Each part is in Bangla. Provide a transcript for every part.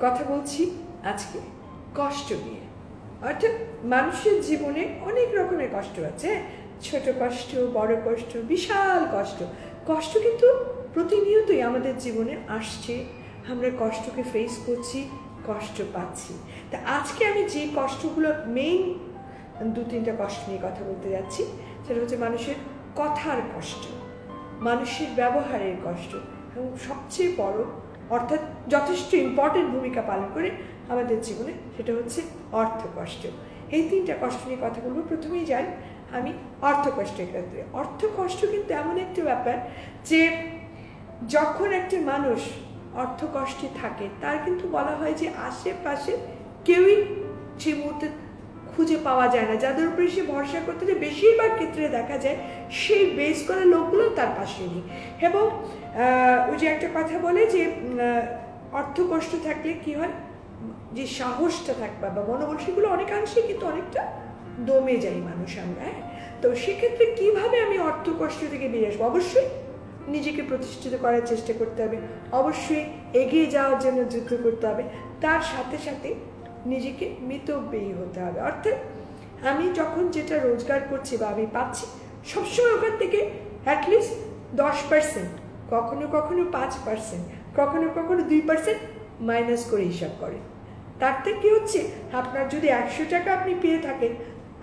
কথা বলছি আজকে কষ্ট নিয়ে। অর্থাৎ মানুষের জীবনে অনেক রকমের কষ্ট আছে? ছোট কষ্ট, বড় কষ্ট, বিশাল কষ্ট। কষ্ট কিন্তু প্রতিনিয়তই আমাদের জীবনে আসছে। আমরা কষ্টকে ফেস করছি, কষ্ট পাচ্ছি। তা আজকে আমি যে কষ্টগুলো মেইন দু তিনটা কষ্ট নিয়ে কথা বলতে যাচ্ছি, সেটা হচ্ছে মানুষের কথার কষ্ট, মানুষের ব্যবহারের কষ্ট এবং সবচেয়ে বড় অর্থাৎ যথেষ্ট ইম্পর্টেন্ট ভূমিকা পালন করে আমাদের জীবনে, সেটা হচ্ছে অর্থ কষ্ট। এই তিনটা কষ্ট নিয়ে কথা বলব। প্রথমেই যাই আমি অর্থ কষ্টের ক্ষেত্রে। অর্থ কষ্ট কিন্তু এমন একটা ব্যাপার যে যখন একটি মানুষ অর্থ কষ্টে থাকে, তার কিন্তু বলা হয় যে আশেপাশে কেউই সে মুহূর্তে খুঁজে পাওয়া যায় না। যাদের উপরে সে ভরসা করতে যে বেশিরভাগ ক্ষেত্রে দেখা যায় সেই বেস করা লোকগুলো তার পাশে নেই। এবং ওই যে একটা কথা বলে যে অর্থ কষ্ট থাকলে কি হয়? যে সাহসটা থাকবে বা মনোবল সেগুলো অনেকাংশে কিন্তু অনেকটা দমে যাই মানুষ আমরা হ্যাঁ? তো সেক্ষেত্রে কীভাবে আমি অর্থ কষ্ট থেকে বেরিয়ে আসব? অবশ্যই নিজেকে প্রতিষ্ঠিত করার চেষ্টা করতে হবে। অবশ্যই এগিয়ে যাওয়ার জন্য যুদ্ধ করতে হবে। তার সাথে সাথে নিজেকে মিতব্যয়ী হতে হবে। অর্থাৎ আমি যখন যেটা রোজগার করছি বা আমি পাচ্ছি, সবসময় ওখান থেকে অ্যাটলিস্ট দশ পার্সেন্ট কখনো কখনো পাঁচ পার্সেন্ট কখনো কখনো দুই পার্সেন্ট মাইনাস করে হিসাব করে তাতে কি হচ্ছে? আপনার যদি একশো টাকা আপনি পেয়ে থাকেন,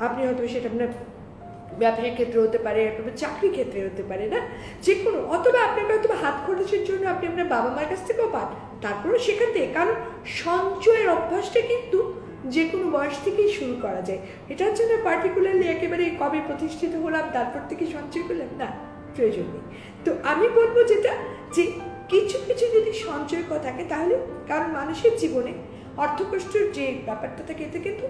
আপনি হয়তো সেটা আপনার ব্যবসায়িক ক্ষেত্রে হতে পারে অথবা চাকরি ক্ষেত্রে হতে পারে, না? যে কোনো অথবা আপনাকে হয়তো হাত খরচের জন্য আপনি আপনার বাবা মার কাছ থেকেও পান তারপরেও সেখান থেকে, কারণ সঞ্চয়ের অভ্যাসটা কিন্তু যে কোনো বয়স থেকেই শুরু করা যায়। এটার জন্য পার্টিকুলারলি একেবারে কবে প্রতিষ্ঠিত হলাম, তারপর থেকে সঞ্চয় করলাম? না, প্রয়োজন নেই। তো আমি বলব যেটা, যে কিছু কিছু যদি সঞ্চয় করা থাকে, তাহলে কারণ মানুষের জীবনে অর্থকষ্টের যে ব্যাপারটা থাকে এতে কিন্তু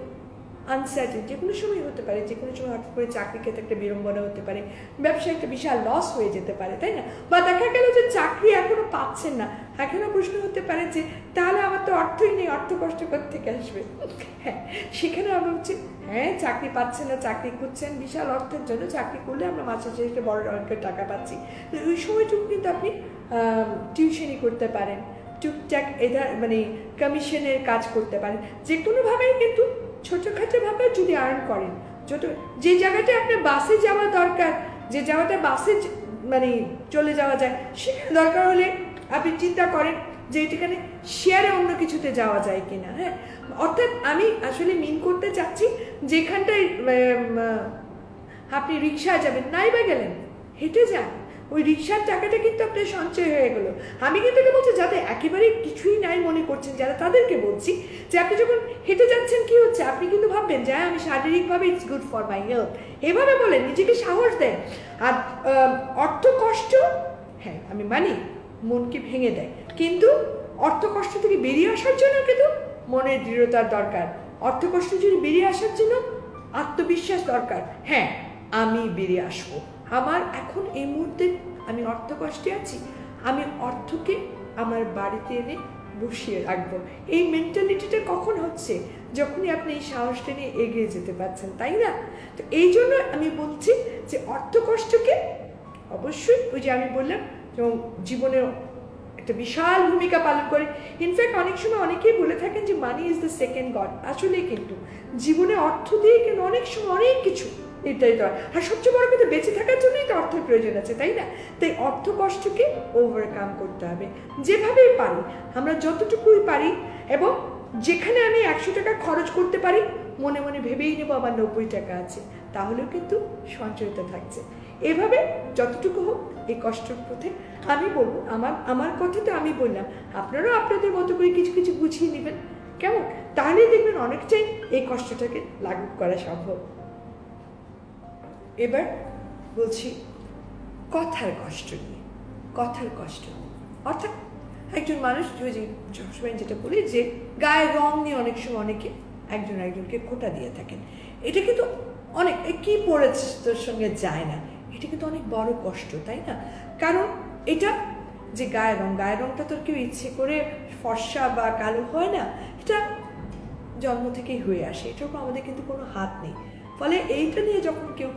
আনসার্টেন যে কোনো সময় হতে পারে যে কোনো সময় হঠাৎ করে চাকরি ক্ষেত্রে একটা বিড়ম্বনা হতে পারে, ব্যবসায় একটা বিশাল লস হয়ে যেতে পারে, তাই না? বা দেখা গেল যে চাকরি এখনও পাচ্ছেন না এখনও প্রশ্ন হতে পারে যে, তাহলে আমার তো অর্থই নেই, অর্থ কষ্ট থেকে আসবে? হ্যাঁ সেখানে আমরা হচ্ছে হ্যাঁ চাকরি পাচ্ছেন না, চাকরি করছেন বিশাল অর্থের জন্য চাকরি করলে আমরা মাসে শেষে বড় অঙ্কের টাকা পাচ্ছি। তো ওই সময়টুকু কিন্তু আপনি টিউশনি করতে পারেন, টুকটাক এধার মানে কমিশনের কাজ করতে পারেন। যে কোনোভাবেই কিন্তু ছোটোখাটোভাবে যদি আর্ন করেন ছোটো যে জায়গাটা আপনার বাসে যাওয়া দরকার, যে জায়গাটা বাসে মানে চলে যাওয়া যায়, সেখানে দরকার হলে আপনি চিন্তা করেন যে এটাখানে শেয়ারে অন্য কিছুতে যাওয়া যায় কিনা হ্যাঁ? অর্থাৎ আমি আসলে মিন করতে চাচ্ছি যেখানটায় আপনি রিক্সায় যাবেন নাই বা গেলেন হেঁটে যান ওই রিক্সার টাকাটা কিন্তু আপনার সঞ্চয় হয়ে গেল। আমি কিন্তু এটা বলছি যাতে একেবারে কিছুই নাই মনে করছেন যারা তাদেরকে বলছি যে আপনি যখন হেঁটে যাচ্ছেন কি হচ্ছে? আপনি কিন্তু ভাববেন যে হ্যাঁ, আমি শারীরিকভাবে it's good for my health এভাবে বলেন নিজেকে সাহস দেন। আর অর্থ কষ্ট হ্যাঁ আমি মানি মনকে ভেঙে দেয়। কিন্তু অর্থ কষ্ট থেকে বেরিয়ে আসার জন্য কিন্তু মনের দৃঢ়তার দরকার। অর্থ কষ্ট যদি বেরিয়ে আসার জন্য আত্মবিশ্বাস দরকার। হ্যাঁ আমি বেরিয়ে আসব। আমার এখন এই মুহূর্তে আমি অর্থ কষ্টে আছি। আমি অর্থকে আমার বাড়িতে এনে বসিয়ে রাখব। এই মেন্টালিটিটা কখন হচ্ছে? যখনই আপনি এই সাহসটা নিয়ে এগিয়ে যেতে পারছেন, তাই না? তো এই জন্য আমি বলছি যে অর্থ কষ্টকে অবশ্যই ওই যে আমি বললাম যেমন জীবনে একটা বিশাল ভূমিকা পালন করে। ইনফ্যাক্ট অনেক সময় অনেকেই বলে থাকেন যে money is the second god আসলে কিন্তু জীবনে অর্থ দিয়ে কিন্তু অনেক সময় অনেক কিছু নির্ধারিত হয়। আর সবচেয়ে বড় কথা, বেঁচে থাকার জন্যই তো অর্থের প্রয়োজন আছে, তাই না? তাই অর্থ কষ্টকে ওভারকাম করতে হবে। যেভাবেই পারি, আমরা যতটুকুই পারি এবং যেখানে আমি একশো টাকা খরচ করতে পারি, মনে মনে ভেবেই নেব আমার নব্বই টাকা আছে। তাহলেও কিন্তু সঞ্চয়িত থাকছে। এভাবে যতটুকু হোক এই কষ্টের পথে আমি বলব, আমার আমার কথাতে আমি বললাম, আপনারাও আপনাদের মতো করে কিছু কিছু বুঝিয়ে নেবেন। কেমন? তাহলে দেখবেন অনেকটাই এই কষ্টটাকে লাগু করা সম্ভব। এবার বলছি, কথার কষ্ট নিয়ে, কথার কষ্ট অর্থাৎ একজন মানুষ যে সবসময় যেটা বলি যে গায়ে রং নিয়ে অনেক সময় অনেকে একজন একজনকে খোটা দিয়ে থাকেন। এটা কিন্তু অনেক কি পড়েছে তোর সঙ্গে যায় না। এটা কিন্তু অনেক বড় কষ্ট, তাই না? কারণ এটা যে গায়ের রং, গায়ের রংটা তোর কেউ ইচ্ছে করে ফর্সা বা কালো হয় না, এটা জন্ম থেকেই হয়ে আসে। এটার উপর আমাদের কিন্তু কোনো হাত নেই। ফলে এইটা নিয়ে যখন কেউ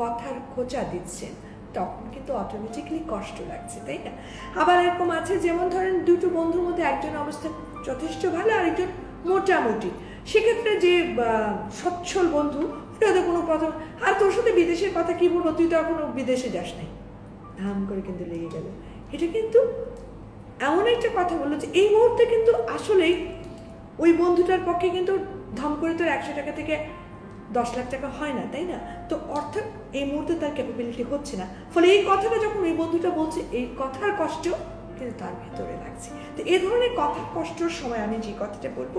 কথার খোঁচা দিচ্ছেন তখন কিন্তু অটোমেটিকলি কষ্ট লাগছে, তাই না? আবার এরকম আছে, যেমন ধরেন দুটো বন্ধুর মধ্যে একজন অবস্থা যথেষ্ট ভালো, আরেকজন মোটামুটি। সেক্ষেত্রে যে সচ্ছল বন্ধু ওটা কোনো কথা। আর তোর সাথে বিদেশের কথা কি বলব? তুই তো এখনও বিদেশে যাস নাই। ধাম করে কিন্তু লেগে গেল। এটা কিন্তু এমন একটা কথা বলল যে এই মুহূর্তে কিন্তু আসলেই ওই বন্ধুটার পক্ষে কিন্তু ধম করে তোর একশো টাকা থেকে দশ লাখ টাকা হয় না, তাই না? তো অর্থাৎ এই মুহূর্তে তার ক্যাপাবিলিটি হচ্ছে না। ফলে এই কথাটা যখন ওই বন্ধুটা বলছে, এই কথার কষ্ট কিন্তু তার ভেতরে লাগছে তো এই ধরনের কথার কষ্টর সময় আমি যে কথাটা বলব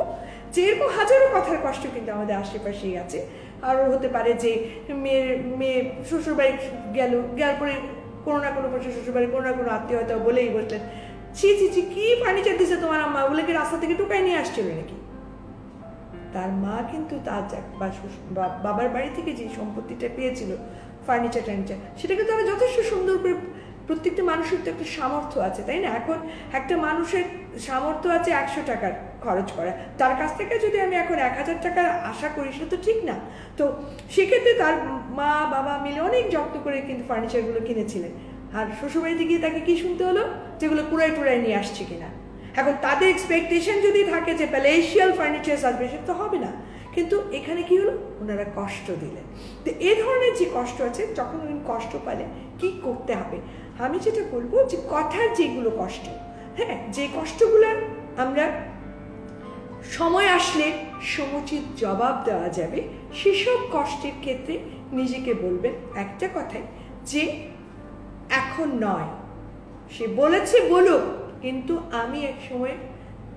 যে এরকম হাজারো কথার কষ্ট কিন্তু আমাদের আশেপাশেই আছে। আরও হতে পারে যে মেয়ের, মেয়ে শ্বশুরবাড়ি গেল গেল পরে কোনো না কোনো বছর শ্বশুরবাড়ি কোনো না কোনো আত্মীয়তা বলেই বসলেন, ছি ছি ছি, কি ফার্নিচার দিছে তোমার আম্মা? ওগুলো কি রাস্তা থেকে টুকাই নিয়ে আসছিল নাকি? তার মা কিন্তু তার বা বাবার বাড়ি থেকে যে সম্পত্তিটা পেয়েছিল ফার্নিচার টার্নিচার সেটাকে তারা যথেষ্ট সুন্দর করে প্রত্যেকটা মানুষের তো একটা সামর্থ্য আছে, তাই না? এখন একটা মানুষের সামর্থ্য আছে একশো টাকার খরচ করা তার কাছ থেকে যদি আমি এখন এক হাজার টাকার আশা করি, সেটা তো ঠিক না। তো সেক্ষেত্রে তার মা, বাবা মিলে অনেক যত্ন করে কিন্তু ফার্নিচারগুলো কিনেছিলেন। আর শ্বশুরবাড়িতে গিয়ে তাকে কি শুনতে হলো? যেগুলো কুড়াই টুড়াই নিয়ে আসছে কিনা। এখন তাদের এক্সপেকটেশন যদি থাকে যে প্যালেশিয়াল ফার্নিচার আসবে, সেটা তো হবে না। কিন্তু এখানে কি হলো? ওনারা কষ্ট দিলেন। তো এ ধরনের যে কষ্ট আছে, যখন উনি কষ্ট পালে, কি করতে হবে? আমি যেটা বলব যে কথার যেগুলো কষ্ট হ্যাঁ যে কষ্টগুলো আমরা সময় আসলে সমুচিত জবাব দেওয়া যাবে, সেসব কষ্টের ক্ষেত্রে নিজেকে বলবেন একটা কথাই যে এখন নয়। সে বলেছে বলুক, কিন্তু আমি এক সময়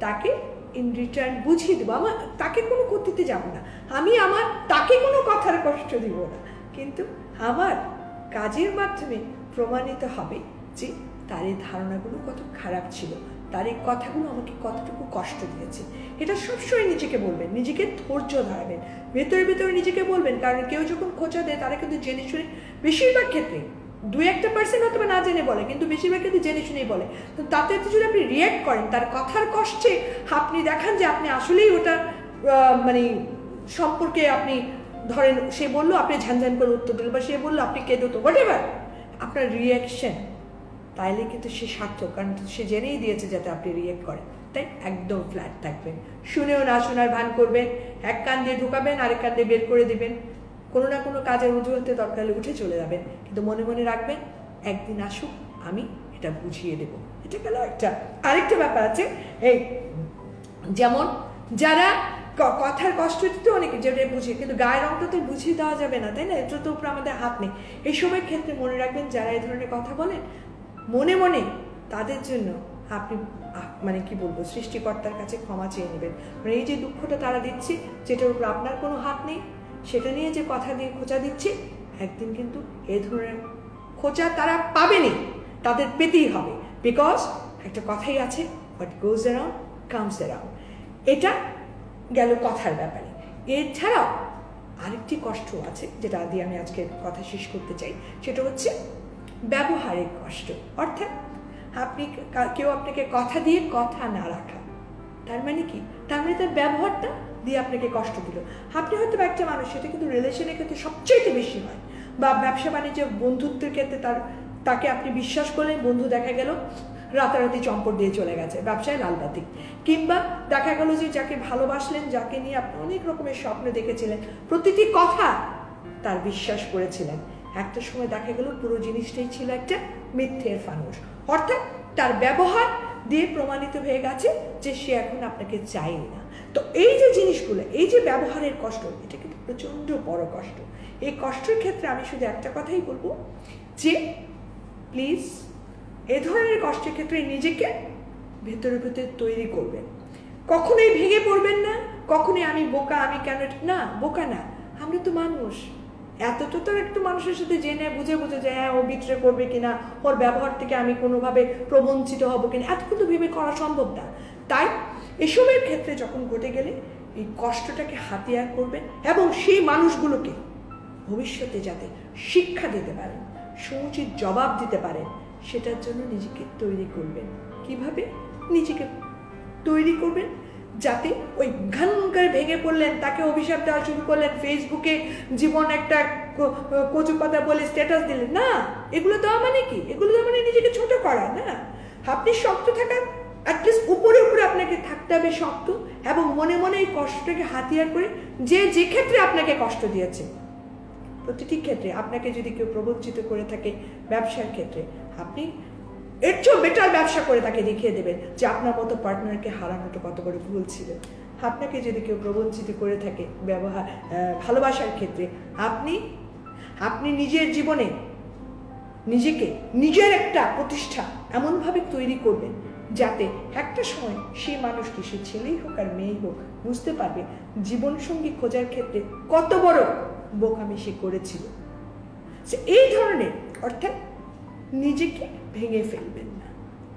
তাকে ইন রিটার্ন বুঝিয়ে দেবো। আমার তাকে কোনো করতে যাব না। আমি আমার তাকে কোনো কথার কষ্ট দিব না। কিন্তু আমার কাজের মাধ্যমে প্রমাণিত হবে যে তার এই ধারণাগুলো কত খারাপ ছিল। তার এই কথাগুলো আমাকে কতটুকু কষ্ট দিয়েছে। এটা সবসময় নিজেকে বলবেন, নিজেকে ধৈর্য ধরাবেন। ভেতরে ভেতরে নিজেকে বলবেন, কারণ কেউ যখন খোঁচা দেয়, তারা কিন্তু জেনে শুনে বেশিরভাগ ক্ষেত্রে দু একটা পার্সেন্ট হয়তো না জেনে বলে, কিন্তু বেশিরভাগ ক্ষেত্রে জেনে শুনেই বলে। তো তাতে যদি আপনি রিয়্যাক্ট করেন, তার কথার কষ্টে আপনি দেখান যে আপনি আসলেই ওটা মানে সম্পর্কে আপনি ধরেন, সে বলল, আপনি ঝানঝান করে উত্তর দিলেন বা সে বলল, আপনি কেঁদো তো হোয়াট এভার আপনার রিয়াকশন তাইলে কিন্তু সে সার্থক, কারণ সে জেনেই দিয়েছে যাতে আপনি রিয়েক্ট করেন। তাই একদম ফ্ল্যাট থাকবেন। শুনেও না শোনার ভান করবেন, এক কান দিয়ে ঢুকাবেন, আরেক কান দিয়ে বের করে দিবেন। কোনো না কোনো কাজের অজুহাতে দরকার উঠে চলে যাবেন। কিন্তু মনে মনে রাখবেন, একদিন আসুক, আমি এটা বুঝিয়ে দেবো। এটা গেল একটা, আরেকটা ব্যাপার আছে। এই, যেমন যারা কথার কষ্ট তো অনেকে যেটা বুঝে কিন্তু গায়ের রংটা তো বুঝিয়ে দেওয়া যাবে না, তাই না? এটা তো উপরে আমাদের হাত নেই। এই সময় ক্ষেত্রে মনে রাখবেন, যারা এই ধরনের কথা বলেন, মনে মনে তাদের জন্য আপনি মানে কি বলব, সৃষ্টিকর্তার কাছে ক্ষমা চেয়ে নেবেন। মানে এই যে দুঃখটা তারা দিচ্ছে, যেটার উপর আপনার কোনো হাত নেই, সেটা নিয়ে যে কথা দিয়ে খোঁচা দিচ্ছে, একদিন কিন্তু এ ধরনের খোঁচা তারা পাবেনি, তাদের পেতেই হবে। বিকজ একটা কথাই আছে what goes around comes around এটা গেল কথার ব্যাপারে। এছাড়াও আরেকটি কষ্ট আছে, যেটা দিয়ে আমি আজকে কথা শেষ করতে চাই। সেটা হচ্ছে ব্যবহারিক কষ্ট। অর্থাৎ আপনি কেউ আপনাকে কথা দিয়ে কথা না রাখা। তার মানে কি? তার মানে তার ব্যবহারটা দিয়ে আপনাকে কষ্ট দিল। আপনি হয়তো একটা মানুষ, সেটা কিন্তু রিলেশনের ক্ষেত্রে সবচেয়ে বেশি হয়। বা ব্যবসা বাণিজ্য বন্ধুত্বের ক্ষেত্রে তার তাকে আপনি বিশ্বাস করলেন, বন্ধু দেখা গেল। রাতারাতি চম্পট দিয়ে চলে গেছে, ব্যবসায় লালবাতি কিংবা দেখা গেল যে যাকে ভালোবাসলেন, যাকে নিয়ে আপনি অনেক রকমের স্বপ্ন দেখেছিলেন, প্রতিটি কথা তার বিশ্বাস করেছিলেন। একটা সময় দেখা গেল পুরো জিনিসটাই ছিল একটা মিথ্যের ফানুষ অর্থাৎ তার ব্যবহার দিয়ে প্রমাণিত হয়ে গেছে যে সে এখন আপনাকে চাই না। তো এই যে জিনিসগুলো, এই যে ব্যবহারের কষ্ট, এটা কিন্তু প্রচণ্ড বড় কষ্ট। এই কষ্টের ক্ষেত্রে আমি শুধু একটা কথাই বলব যে প্লিজ এ ধরনের কষ্টের ক্ষেত্রে নিজেকে ভেতরে ভেতরে তৈরি করবেন। কখনোই ভেঙে পড়বেন না, কখনোই আমি বোকা, আমি কেন না, বোকা না, আমরা তো মানুষ। এতটা তো একটু মানুষের সাথে জেনে বুঝে বুঝে যে হ্যাঁ ও বিট্রে করবে কিনা, ওর ব্যবহার থেকে আমি কোনোভাবে প্রবঞ্চিত হব কিনা এত কিন্তু ভেবে করা সম্ভব না। তাই এসবের ক্ষেত্রে যখন ঘটে গেলে এই কষ্টটাকে হাতিয়ার করবেন এবং সেই মানুষগুলোকে ভবিষ্যতে যাতে শিক্ষা দিতে পারেন সমুচিত জবাব দিতে পারেন। সেটার জন্য নিজেকে তৈরি করবেন। কীভাবে? নিজেকে তৈরি করবেন যাতে ওই ঘন করে ভেঙে পড়লেন, তাকে অভিশাপ দেওয়া শুরু করলেন ফেসবুকে জীবন একটা কচু পাতা বলে স্ট্যাটাস দিলেন। না, এগুলো দেওয়া মানে কি? এগুলো দেওয়া মানে নিজেকে ছোট করা, না? আপনি শক্ত থাকার অ্যাটলিস্ট উপরে উপরে আপনাকে থাকতে হবে শক্ত এবং মনে মনে এই কষ্টটাকে হাতিয়ার করে যে যে ক্ষেত্রে আপনাকে কষ্ট দিয়েছে। প্রতিটি ক্ষেত্রে আপনাকে যদি কেউ প্রবঞ্চিত করে থাকে ব্যবসার ক্ষেত্রে আপনি এর চেয়েও বেটার ব্যবসা করে তাকে দেখিয়ে দেবেন যে আপনার মতো পার্টনারকে হারানোটা কত বড় ভুল ছিল। আপনাকে যদি কেউ প্রবঞ্চিত করে থাকে ব্যবহার ভালোবাসার ক্ষেত্রে, আপনি আপনি নিজের জীবনে নিজেকে, নিজের একটা প্রতিষ্ঠা এমনভাবে তৈরি করবেন যাতে একটা সময় সেই মানুষটি, সে ছেলেই হোক আর মেয়েই হোক, বুঝতে পারবে জীবনসঙ্গী খোঁজার ক্ষেত্রে কত বড় বোকামি সে করেছিল এই ধরনের, অর্থাৎ নিজেকে ভেঙে ফেলবেন না।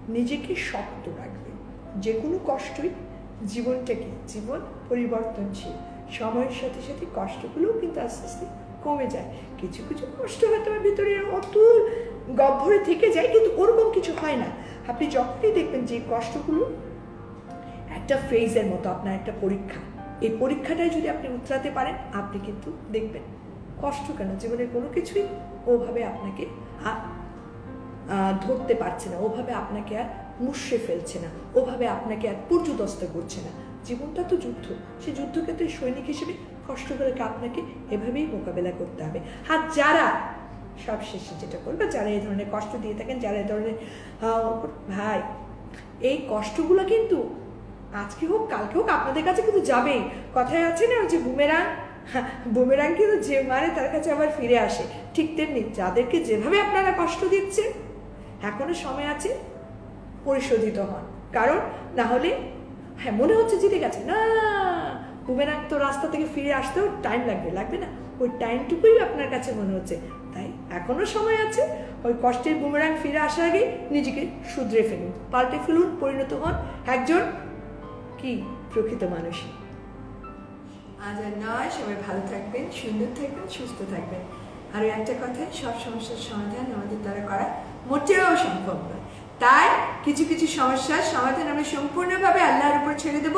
নিজেকে শক্ত রাখবেন। যে কোনো কষ্টই জীবনটাকে, জীবন পরিবর্তনশীল। সময়ের সাথে সাথে কষ্টগুলোও কিন্তু আস্তে আস্তে কমে যায়। কিছু কিছু কষ্ট হয়তো ভিতরে অতুল গহ্বরে থেকে যায়, কিন্তু ওরকম কিছু হয় না। আপনি যখনই দেখবেন যে কষ্টগুলো একটা ফেজের মতো আপনার একটা পরীক্ষা। এই পরীক্ষাটাই যদি আপনি উতরাতে পারেন, আপনি কিন্তু দেখবেন কষ্ট কেন? জীবনের কোনো কিছুই ওভাবে আপনাকে ধরতে পারছে না। ওভাবে আপনাকে আর মুষড়ে ফেলছে না। ওভাবে আপনাকে আর পর্যদস্ত করছে না। জীবনটা তো যুদ্ধ। সেই যুদ্ধক্ষেত্রে সৈনিক হিসেবে কষ্ট কষ্টগুলোকে আপনাকে এভাবেই মোকাবেলা করতে হবে। আর যারা সব শেষে যেটা করবে, যারা এই ধরনের কষ্ট দিয়ে থাকেন, যারা এই ধরনের ভাই, এই কষ্টগুলো কিন্তু আজকে হোক, কালকে হোক, আপনাদের কাছে কিন্তু যাবেই। কথায় আছে না যে বুমেরাং? বুমেরাং কিন্তু যে মারে, তার কাছে আবার ফিরে আসে। ঠিক তেমনি যাদেরকে যেভাবে আপনারা কষ্ট দিচ্ছেন এখনও সময় আছে, পরিশোধিত হন। কারণ না হলে হ্যাঁ মনে হচ্ছে জিতে গেছে। না বুমেরাং তো রাস্তা থেকে ফিরে আসতেও টাইম লাগবে লাগবে না। ওই টাইমটুকুই আপনার কাছে মনে হচ্ছে। তাই এখনও সময় আছে, ওই কষ্টের বুমেরাং ফিরে আসার আগে নিজেকে শুধরে ফেলুন, পাল্টে ফেলুন, পরিণত হন। একজন কি প্রকৃত মানুষই আজ আর নয় সবাই ভালো থাকবেন, সুন্দর থাকবেন, সুস্থ থাকবেন। আর একটা কথা, সব সমস্যার সমাধান আমাদের দ্বারা করা মোটেও সম্ভব নয়। তাই কিছু কিছু সমস্যার সমাধান আমরা সম্পূর্ণভাবে আল্লাহর উপর ছেড়ে দেব।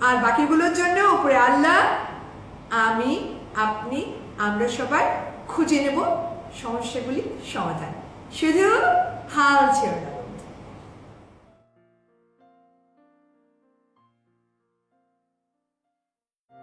আর বাকিগুলোর জন্য উপরে আল্লাহ, আমি, আপনি, আমরা সবাই খুঁজে নেব সমস্যাগুলি সমাধান। শুধু হাল ছেড়ে